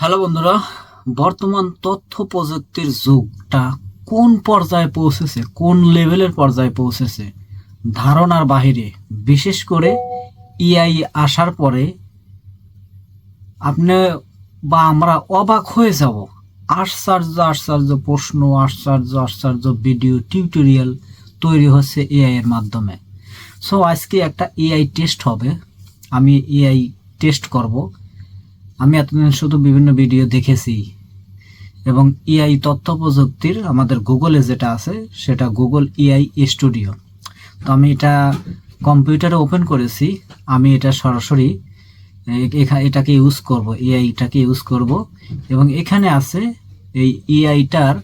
Hello বন্ধুরা, বর্তমান তথ্য প্রযুক্তির যুগটা কোন পর্যায়ে পৌঁছেছে, কোন লেভেলের পর্যায়ে পৌঁছেছে, ধারণার বাহিরে, বিশেষ করে ইআই আসার পরে আপনি বা আমরা অবাক হয়ে যাব। আশ্চর্য আশ্চর্য প্রশ্ন, আশ্চর্য আশ্চর্য ভিডিও, টিউটোরিয়াল তৈরি হচ্ছে এআই এর মাধ্যমে। সো আজকে একটা এআই টেস্ট হবে। আমি এআই টেস্ট করব। আমি এতদিন শুধু বিভিন্ন ভিডিও দেখেছি। এবং এআই তথ্য প্রযুক্তির আমাদের গুগলে যেটা আছে, সেটা গুগল এআই স্টুডিও। তো আমি এটা কম্পিউটারে ওপেন করেছি, আমি এটা সরাসরি এটাকে ইউজ করব, এআইটাকে ইউজ করব। এবং এখানে আছে এই এআইটার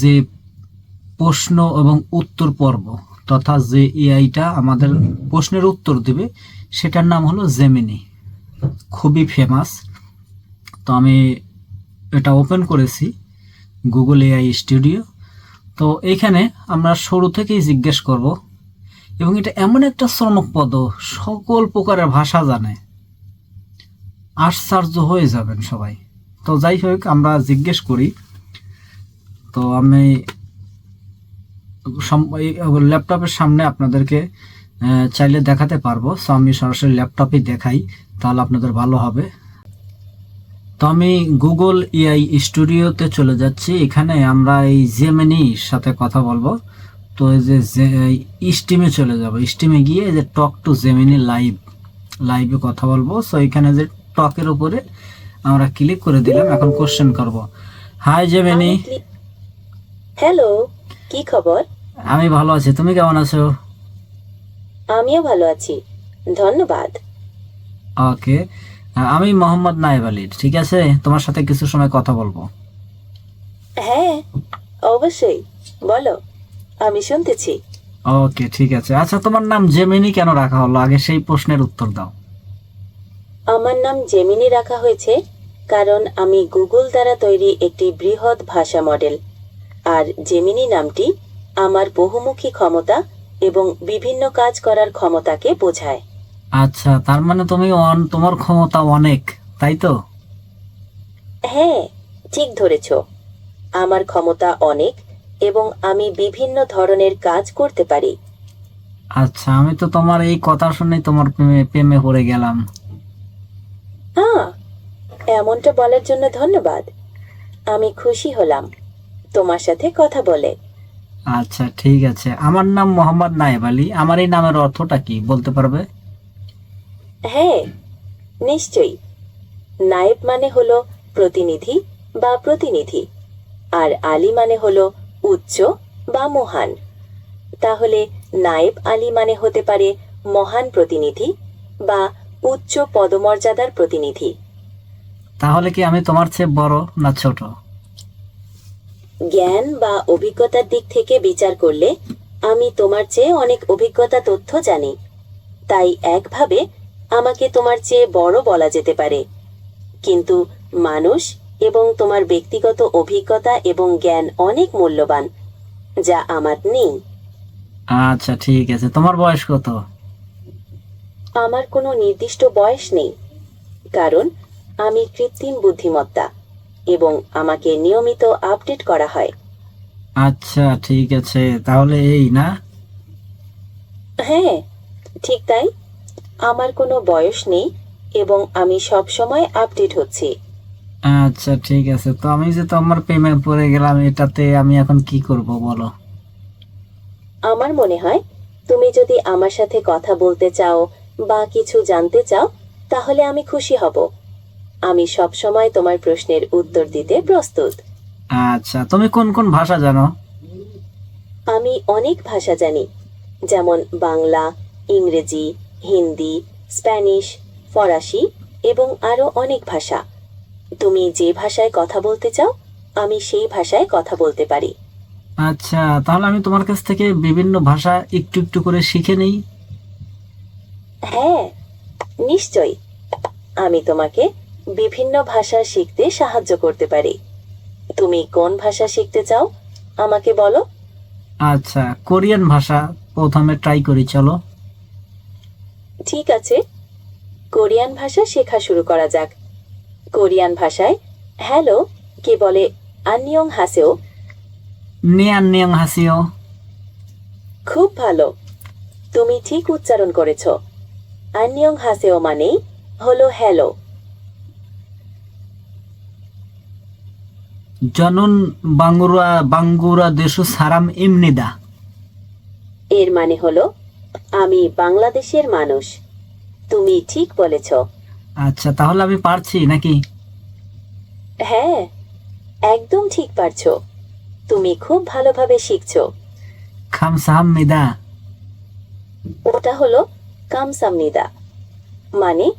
যে প্রশ্ন এবং উত্তর পর্ব, তথা যে এআইটা আমাদের প্রশ্নের উত্তর দেবে, সেটার নাম হলো জেমিনি খুবই ফেমাস তো আমি এটা ওপেন করেছি গুগল এআই স্টুডিও তো এইখানে আমরা শুরু থেকেই জিজ্ঞেস করব, এবং এটা এমন একটা শ্রমপদ সকল প্রকারের ভাষা জানে। আশ্চর্য হয়ে যাবেন সবাই। তো যাই হোক, আমরা জিজ্ঞেস করি। তো আমি ল্যাপটপের সামনে আপনাদেরকে চাইলে দেখাতে পারব। সো আমি সরাসরি ল্যাপটপে দেখাই। তাহলে আপনাদের ভালো হবে। তো আমি গুগল এআই স্টুডিওতে চলে যাচ্ছি। এখানে আমরা এই জেমেনির সাথে কথা বলব। তো এই যে স্টিমে চলে যাব। স্টিমে গিয়ে যে টক টু জেমিনি লাইভ লাইভে কথা বলব। সো এখানে যে টকের উপরে আমরা ক্লিক করে দিলাম। এখন কোশ্চেন করব। হাই জেমিনি হ্যালো কি খবর? আমি ভালো আছি। তুমি কেমন আছো? আমিও ভালো আছি। ধন্যবাদ। ওকে আমি মোহাম্মদ নায়েব আলী ঠিক আছে? তোমার সাথে কিছু সময় কথা বলব। হ্যাঁ অবশ্যই বলো আমি শুনতেছি। ওকে ঠিক আছে। আচ্ছা তোমার নাম জেমিনি কেন রাখা হলো? আগে সেই প্রশ্নের উত্তর দাও। আমার নাম জেমিনি রাখা হয়েছে কারণ আমি গুগল দ্বারা তৈরি একটি বৃহৎ ভাষা মডেল। আর জেমিনি নামটি আমার বহুমুখী ক্ষমতা এবং বিভিন্ন কাজ করার ক্ষমতাকে বোঝায়। আচ্ছা তার মানে তুমি অন তোমার ক্ষমতা অনেক তাই তো? হ্যাঁ ঠিক ধরেছ। আমার ক্ষমতা অনেক এবং আমি বিভিন্ন ধরনের কাজ করতে পারি। আচ্ছা আমি তো তোমার এই কথা শুনে তোমার প্রেমে প্রেমে পড়ে গেলাম। হ্যাঁ এমনটা বলার জন্য ধন্যবাদ। আমি খুশি হলাম। তোমার সাথে কথা বলে। আচ্ছা ঠিক আছে। আমার নাম মোহাম্মদ নায়েব আলী। আমার এই নামের অর্থটা কি বলতে পারবে? হ্যাঁ নিশ্চয়ই। নায়েব মানে হল প্রতিনিধি বা প্রতিনিধি আর আলী মানে হল উচ্চ বা মহান। তাহলে নায়েব আলী মানে হতে পারে মহান প্রতিনিধি বা উচ্চ পদমর্যাদার প্রতিনিধি। তাহলে কি আমি তোমার চেয়ে বড় না ছোট? জ্ঞান বা অভিজ্ঞতার দিক থেকে বিচার করলে আমি তোমার চেয়ে অনেক অভিজ্ঞতা তথ্য জানি। তাই একভাবে আমাকে তোমার চেয়ে বড় বলা যেতে পারে। কিন্তু মানুষ এবং তোমার ব্যক্তিগত অভিজ্ঞতা এবং জ্ঞান অনেক মূল্যবান যা আমার নেই। আচ্ছা ঠিক আছে। তোমার বয়স কত? আমার কোনো নির্দিষ্ট বয়স নেই কারণ আমি কৃত্রিম বুদ্ধিমত্তা এবং আমাকে নিয়মিত আপডেট করা হয়। আচ্ছা ঠিক আছে। তাহলে এই না? হ্যাঁ ঠিক তাই। আমার কোনো বয়স নেই এবং আমি সব সময় আপডেট হচ্ছি। আচ্ছা ঠিক আছে। তো আমি যে তোমার প্রেমে পড়ে গেলাম এটাতে আমি এখন কি করব বলো? আমার মনে হয় তুমি যদি আমার সাথে কথা বলতে চাও বা কিছু জানতে চাও তাহলে আমি খুশি হব। আমি সব সময় তোমার প্রশ্নের উত্তর দিতে প্রস্তুত। আচ্ছা তুমি কোন কোন ভাষা জানো? আমি অনেক ভাষা জানি যেমন বাংলা ইংরেজি হিন্দি স্প্যানিশ ফরাসি এবং আরও অনেক ভাষা। তুমি যে ভাষায় কথা বলতে চাও আমি সেই ভাষায় কথা বলতে পারি। আচ্ছা তাহলে আমি তোমার কাছ থেকে বিভিন্ন ভাষা একটু একটু করে শিখে নেই? হ্যাঁ নিশ্চয়ই। আমি তোমাকে বিভিন্ন ভাষা শিখতে সাহায্য করতে পারি। তুমি কোন ভাষা শিখতে চাও আমাকে বলো। আচ্ছা কোরিয়ান ভাষা প্রথমে ট্রাই করি চলো। ঠিক আছে। কোরিয়ান ভাষা শেখা শুরু করা যাক। কোরিয়ান ভাষায় হ্যালো কে বলে আন্নিয়ং হাসেও নিয়ান নিয়ং হাসিও। খুব ভালো। তুমি ঠিক উচ্চারণ করেছ। আন্নিয়ং হাসেও মানেই হলো হ্যালো জনন বাঙ্গুরা বাঙ্গুরা দেশু সারাম ইমনিদা এর মানে হলো আমি বাংলাদেশের মানুষ। তুমি ঠিক বলেছ। আচ্ছা তাহলে আমি পারছি নাকি? হ্যাঁ একদম ঠিক পারছ। তুমি খুব ভালোভাবে শিখছো। খাম সাহাম ওটা হলো কামসামনিদা মানে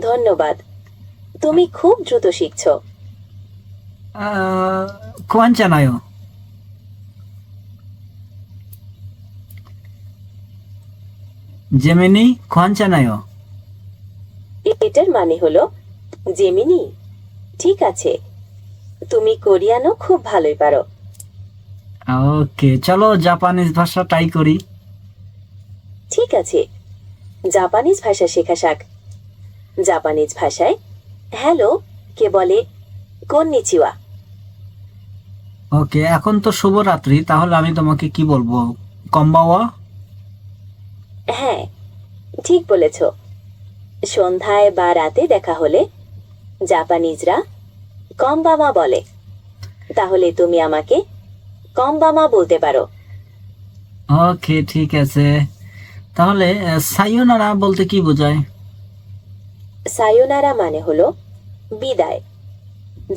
ধন্যবাদ। তুমি খুব দ্রুত শিখছো। কোয়াঞ্চানায়ো। জেমিনি কোয়াঞ্চানায়ো এটার মানে হলো জেমিনি ঠিক আছে তুমি কোরিয়ানও খুব ভালোই পারো। ওকে চলো জাপানিজ ভাষা ট্রাই করি। ঠিক আছে জাপানিজ ভাষা শেখা শাক। জাপানিজ ভাষায় হ্যালো কে বলে কন্নিচিওয়া ওকে এখন তো শুভরাত্রি তাহলে আমি তোমাকে কি বলব? কম্বাওয়া? হ্যাঁ ঠিক বলেছ। সন্ধ্যায় বা রাতে দেখা হলে জাপানিজরা কমবামা বলে। তাহলে তুমি আমাকে কমবামা বলতে পারো। ওকে ঠিক আছে। তাহলে সাইওনারা বলতে কি বোঝায়? সায়োনারা মানে হলো বিদায়।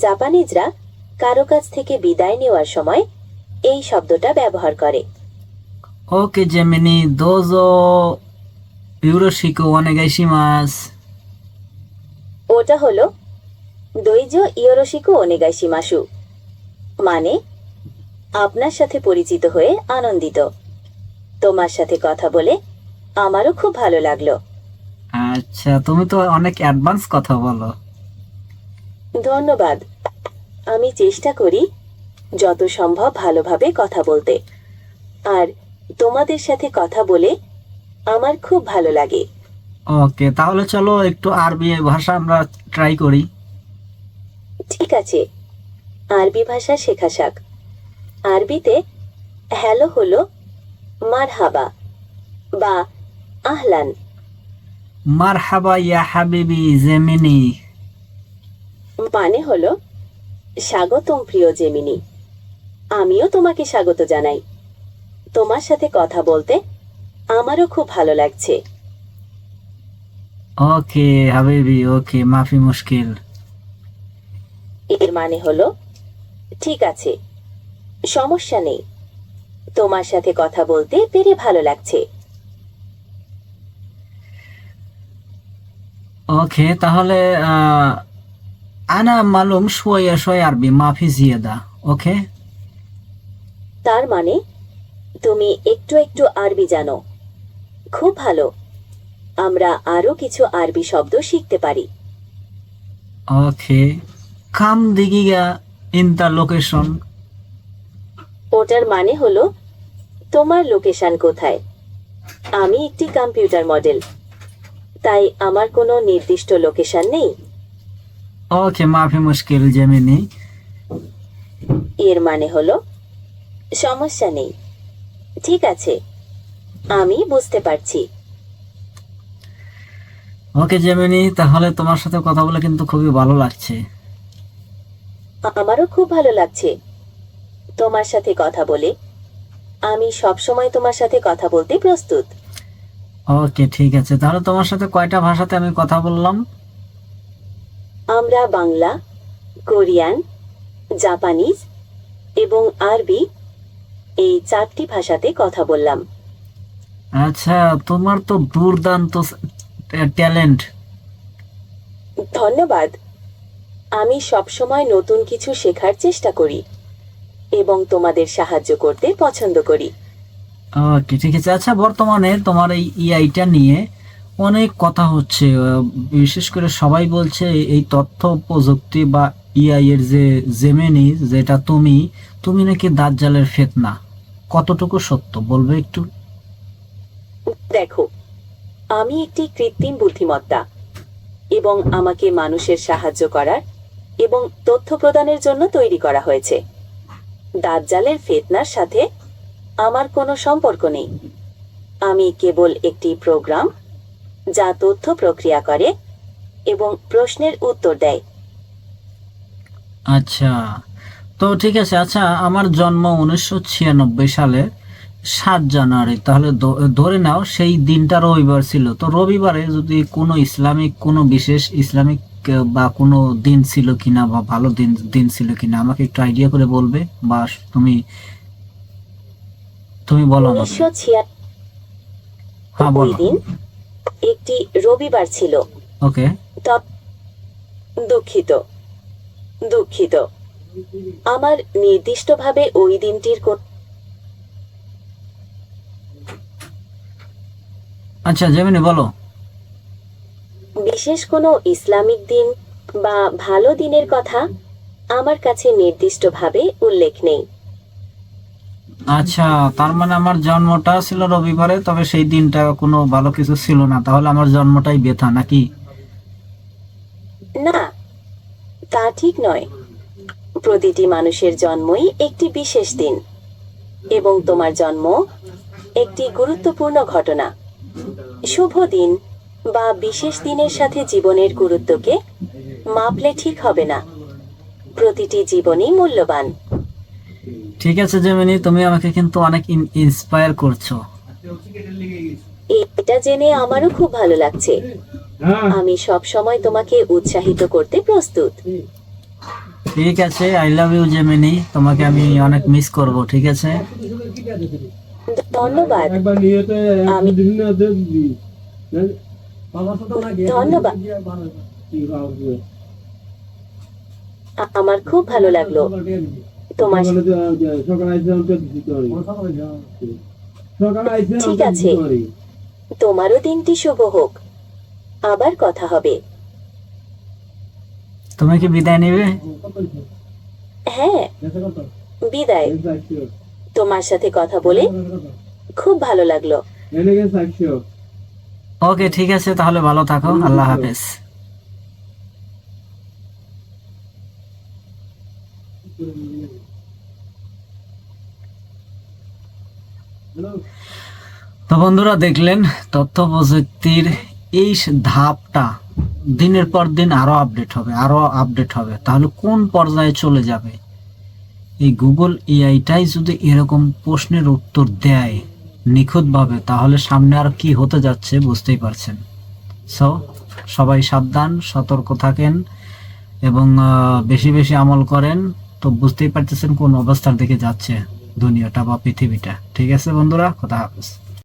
জাপানিজরা কারও কাছ থেকে বিদায় নেওয়ার সময় এই শব্দটা ব্যবহার করে। ওকে জেমিনি দোজো ইউরোশিকো অনেগাইশিমাস ওটা হলো দৈজ ইয়োরোশিকো ওনেগাইশিমাসু মানে আপনার সাথে পরিচিত হয়ে আনন্দিত তোমার সাথে কথা বলে আমারও খুব ভালো লাগল আচ্ছা তুমি তো অনেক অ্যাডভান্স কথা বলো ধন্যবাদ আমি চেষ্টা করি যত সম্ভব ভালোভাবে কথা বলতে আর তোমাদের সাথে কথা বলে আমার খুব ভালো লাগে। ওকে তাহলে চলো একটু আরবি ভাষা আমরা ট্রাই করি। ঠিক আছে। আরবি ভাষা শেখা শাক আরবিতে হ্যালো হলো মারহাবা বা আহলান। মারহাবা ইয়া হাবিবি জেমিনি। মানে হলো স্বাগতম প্রিয় জেমিনি। আমিও তোমাকে স্বাগত জানাই। তোমার সাথে কথা বলতে আমারও খুব ভালো লাগছে। ওকে হাবিবি ওকে মাফি মুশকিল। এর মানে হলো ঠিক আছে সমস্যা নেই। তোমার সাথে কথা বলতে পেরে ভালো লাগছে। ওকে তাহলে আনা মালুম শোয়া শোয়া আরবি মাফি জিয়াদা ওকে? তার মানে তুমি একটু একটু আরবি জানো। খুব ভালো। আমরা আরও কিছু আরবি শব্দ শিখতে পারি। ওকে। কাম দিগিগা ইন দ্য লোকেশন। ওটার মানে হলো তোমার লোকেশন কোথায়? আমি একটি কম্পিউটার মডেল। তাই আমার কোনো নির্দিষ্ট লোকেশন নেই। ওকে মাফি মুশকিল জেমিনি। এর মানে হলো সমস্যা নেই। ঠিক আছে। আমি বুঝতে পারছি। ওকে জেমিনি তাহলে তোমার সাথে কথা বলে কিন্তু খুবই ভালো লাগছে। আমারও খুব ভালো লাগছে। তোমার সাথে কথা বলে। আমি সব সময় তোমার সাথে কথা বলতে প্রস্তুত। ওকে ঠিক আছে। তাহলে তোমার সাথে কয়টা ভাষাতে আমি কথা বললাম? আমরা বাংলা কোরিয়ান জাপানিজ এবং আরবি এই চারটি ভাষাতে কথা বললাম। আচ্ছা তোমার তো দুর্দান্ত ট্যালেন্ট। ধন্যবাদ। আমি সবসময় নতুন কিছু শেখার চেষ্টা করি এবং তোমাদের সাহায্য করতে পছন্দ করি। ওকে ঠিক আছে। আচ্ছা বর্তমানে তোমার এই ইআইটা নিয়ে অনেক কথা হচ্ছে। বিশেষ করে সবাই বলছে এই তথ্য প্রযুক্তি বা ইআই এর যে জেমেনি যেটা তুমি তুমি নাকি দাজ্জালের ফেতনা। কতটুকু সত্য বলবে একটু? দেখো আমি একটি কৃত্রিম বুদ্ধিমত্তা এবং আমাকে মানুষের সাহায্য করার এবং তথ্য প্রদানের জন্য তৈরি করা হয়েছে। দাজ্জালের ফেতনার সাথে আমার কোনো সম্পর্ক নেই। আমি কেবল একটি প্রোগ্রাম যা তথ্য প্রক্রিয়া করে এবং প্রশ্নের উত্তর দেয়। আচ্ছা। তো ঠিক আছে আচ্ছা আমার জন্ম উনিশশো ছিয়ানব্বই সালে সাত জানুয়ারি। তাহলে ধরে নাও সেই দিনটা রবিবার ছিল। তো রবিবারে যদি কোনো ইসলামিক কোনো বিশেষ ইসলামিক বা কোনো দিন ছিল কিনা বা ভালো দিন দিন ছিল কিনা আমাকে একটু আইডিয়া করে বলবে বা তুমি তুমি বলো হ্যাঁ বলো। দিন একটি রবিবার ছিল। ওকে। দুঃখিত। দুঃখিত। আমার নির্দিষ্টভাবে ওই দিনটির আচ্ছা জেমিনি বলো। বিশেষ কোনো ইসলামিক দিন বা ভালো দিনের কথা আমার কাছে নির্দিষ্টভাবে উল্লেখ নেই। আচ্ছা তার মানে আমার জন্মটা ছিল রবিবারে তবে সেই দিনটা কোনো ভালো কিছু ছিল না। তাহলে আমার জন্মটাই বেথা নাকি? না তা ঠিক নয়। প্রতিটি মানুষের জন্মই একটি বিশেষ দিন। এবং তোমার জন্ম একটি গুরুত্বপূর্ণ ঘটনা। শুভ দিন বা বিশেষ দিনের সাথে জীবনের গুরুত্বকে মাপলে ঠিক হবে না। প্রতিটি জীবনই মূল্যবান। ঠিক আছে জেমিনি তুমি আমাকে কিন্তু অনেক ইন্সপায়ার করছ। এটা জেনে আমারও খুব ভালো লাগছে। আমি সব সময় তোমাকে উৎসাহিত করতে প্রস্তুত। ঠিক আছে আই লাভ ইউ জেমিনি তোমাকে আমি অনেক মিস করব ঠিক আছে? ধন্যবাদ। আমি ধন্যবাদ। আমার খুব ভালো লাগল। তোমার ঠিক আছে। তোমারও দিনটি শুভ হোক। আবার কথা হবে। তুমি কি বিদায় নেবে? হ্যাঁ বিদায়। তোমার সাথে কথা বলে খুব ভালো লাগল। ওকে ঠিক আছে তাহলে ভালো থাকো। আল্লাহ হাফেজ। তো বন্ধুরা দেখলেন তথ্য প্রযুক্তির এই ধাপটা। দিনের পর দিন আরও আপডেট হবে, আরও আপডেট হবে। তাহলে কোন পর্যায়ে চলে যাবে? এই গুগল এআইটাই যদি এরকম প্রশ্নের উত্তর দেয় নিখুঁতভাবে, তাহলে সামনে আর কি হতে যাচ্ছে বুঝতেই পারছেন। সো সবাই সাবধান, সতর্ক থাকেন এবং বেশি বেশি আমল করেন। তো বুঝতেই পারতেছেন কোন অবস্থার দিকে যাচ্ছে দুনিয়াটা বা পৃথিবীটা। ঠিক আছে বন্ধুরা? কথা